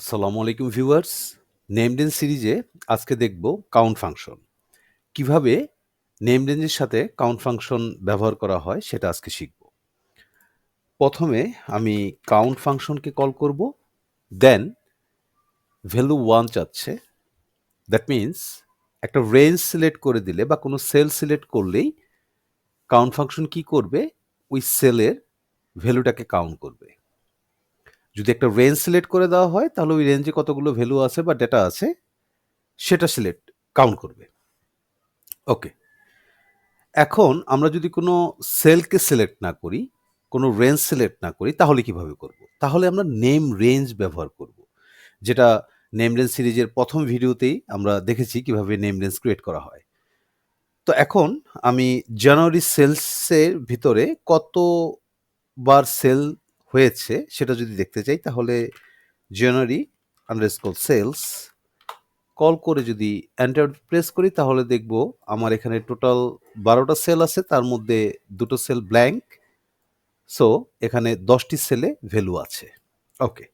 আসসালামু আলাইকুম viewers. Name range সিরিজে আজকে দেখব কাউন্ট ফাংশন কীভাবে নেম রেঞ্জের সাথে কাউন্ট ফাংশন ব্যবহার করা হয় সেটা আজকে শিখব। প্রথমে আমি কাউন্ট ফাংশনকে কল করব দেন ভ্যালু ওয়ান চাচ্ছে। দ্যাট মিন্স একটা রেঞ্জ সিলেক্ট করে দিলে বা কোনো সেল সিলেক্ট করলেই কাউন্ট ফাংশন কি করবে? ওই সেলের ভ্যালুটাকে কাউন্ট করবে। যদি একটা রেঞ্জ সিলেক্ট করে দেওয়া হয়, তাহলে ওই রেঞ্জে কতগুলো ভ্যালু আছে বা ডেটা আছে, সেটা সিলেক্ট কাউন্ট করবে। ওকে এখন আমরা যদি কোনো সেলকে সিলেক্ট না করি, কোনো রেঞ্জ সিলেক্ট না করি, তাহলে কীভাবে করব? তাহলে আমরা নেম রেঞ্জ ব্যবহার করব। যেটা নেম রেঞ্জ সিরিজের প্রথম ভিডিওতেই আমরা দেখেছি কীভাবে নেম রেঞ্জ ক্রিয়েট করা হয়। তো এখন আমি জানুয়ারি সেলসের ভিতরে কতবার সেল হয়েছে, সেটা যদি দেখতে চাই, তাহলে জানুয়ারি আন্ডারস্কোর সেলস কল করে যদি এন্টার প্রেস করি, তাহলে দেখব আমার এখানে টোটাল বারোটা সেল আছে, তার মধ্যে দুটো সেল ব্ল্যাঙ্ক সো এখানে দশটি সেলে ভ্যালু আছে। ওকে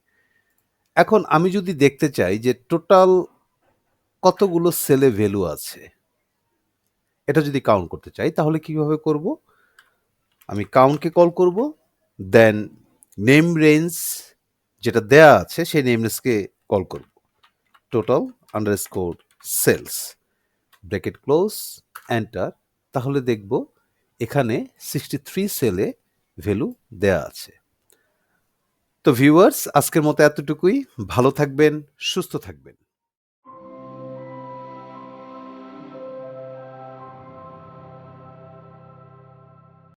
এখন আমি যদি দেখতে চাই যে টোটাল কতগুলো সেলে ভ্যালু আছে, এটা যদি কাউন্ট করতে চাই, তাহলে কীভাবে করব? আমি কাউন্টকে কল করব দেন নেম রেঞ্জ যেটা দেয়া আছে, সেই নেম রেঞ্জকে কল করব। Total underscore sales, bracket close, enter. তাহলে দেখব এখানে সিক্সটি থ্রি সেলে ভ্যালু দেয়া আছে। তো ভিউয়ার্স, আজকের মতো এতটুকুই। ভালো থাকবেন, সুস্থ থাকবেন।